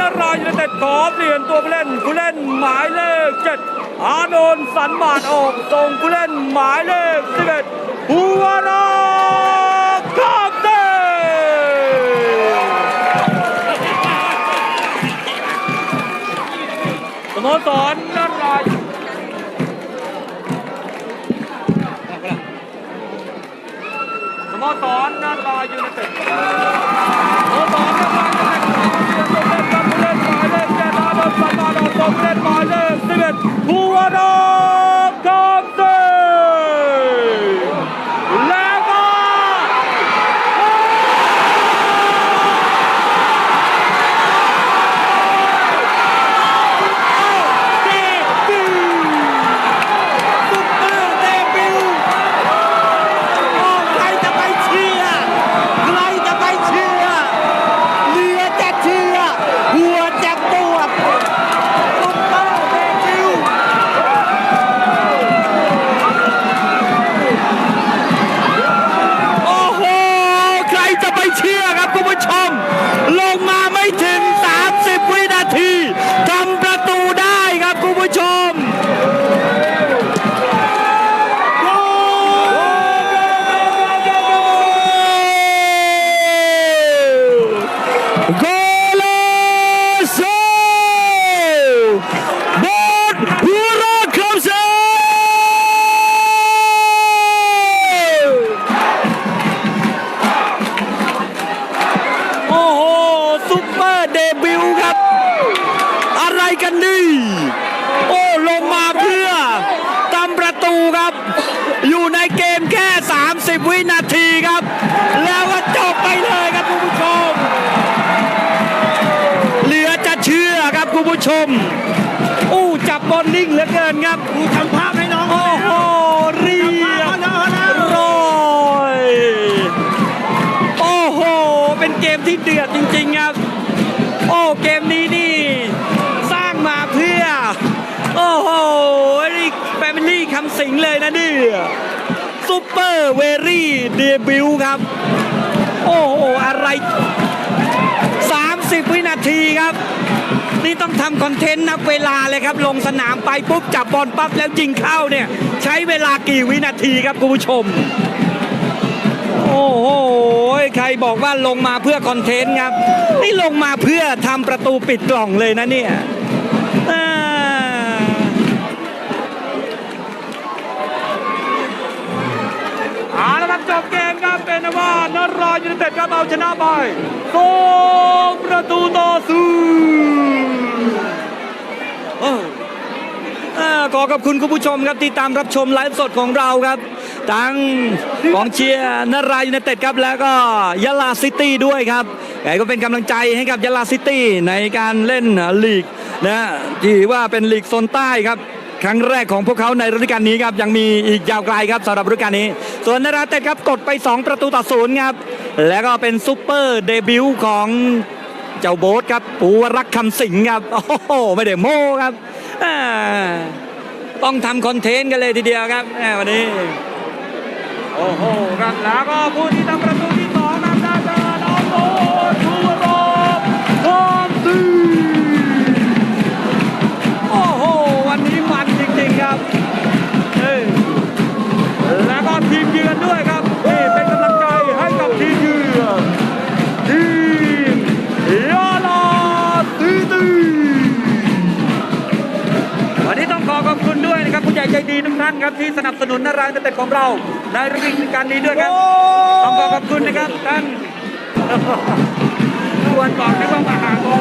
นารายยูไนเต็ดขอเปลี่ยนตัวผู้เล่นผู้เล่นหมายเลขเจ็ดอานนท์สันบาทออกส่งผู้เล่นหมายเลขสิบเอ็ดหัวนาคาเต้สโมสรนารายสโมสรนารายยูนเต็ด กันนี่โอ้ลงมาเพื่อตำประตูครับ อยู่ในเกมแค่ 30 วินาทีครับ แล้วก็จบไปเลยครับคุณผู้ชม เหลือจะเชื่อครับคุณผู้ชม อู้จับบอลนิ่งเหลือเกินครับกูทำภาพให้น้องโอ้โหเรียบน้องนะร้อยโอ้โห เป็นเกมที่เดือดจริง ๆ ครับ โอ้เกมนี้นี่ สิงเลยนะนี่ซูเปอร์เวรี่เดบิวครับ โอ้โห อะไร 30 วินาทีครับ นี่ต้องทำคอนเทนต์นับเวลาเลยครับ ลงสนามไปปุ๊บ จับบอลปั๊บแล้วยิงเข้าเนี่ย ใช้เวลากี่วินาทีครับคุณผู้ชม โอ้โห ใครบอกว่าลงมาเพื่อคอนเทนต์ครับ นี่ลงมาเพื่อทำประตูปิดกล่องเลยนะเนี่ย นารายณ์ยูไนเต็ดครับเอาชนะไปสองประตูต่อศูนย์เอออ่าขอขอบคุณคุณผู้ชมครับที่ตามรับชมไลฟ์สดของเราครับทั้งกองเชียร์นารายณ์ยูไนเต็ดครับแล้วก็ยะลาซิตี้ด้วยครับไงก็เป็นกำลังใจให้กับยะลาซิตี้ในการเล่นลีกนะที่ว่าเป็นลีกโซนใต้ครับ ครั้งแรกของพวกเขาในฤดูกาลนี้ครับยังมีอีกยาวไกลครับสำหรับฤดูกาลนี้ ส่วนนาราเต็ดครับกดไป 2 ประตูต่อศูนย์ครับแล้วก็เป็นซูเปอร์เดบิวต์ของเจ้าโบ๊ทครับปูวรักษ์คำสิงครับโอ้โหไม่ได้โม้ครับต้องทำคอนเทนต์กันเลยทีเดียวครับวันนี้โอ้โหครับแล้วก็ผู้ที่ทำประ ทุกท่านครับที่สนับสนุนนารายณ์ยูไนเต็ดของเราในฤดูกาลนี้ด้วยครับต้องขอขอบคุณนะครับท่านควรบอกนะว่ามาหาของ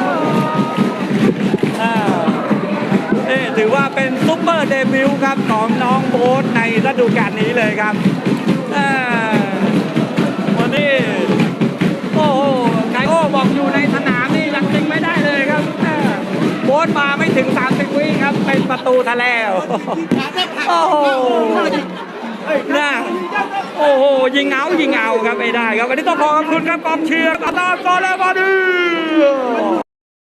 อ่าเอ๊ะถือว่าเป็นซุปเปอร์เดบิวต์ครับของน้องโบ๊ทในฤดูกาลนี้เลยครับอ่า ถึง 30 วิครับ เป็นประตูทะแล้วโอ้โหน่าโอ้โห ยิงเอายิงเอาครับไม่ได้ครับ วันนี้ต้องขอขอบคุณครับกองเชียร์ตาตาตอนแล้วมาดี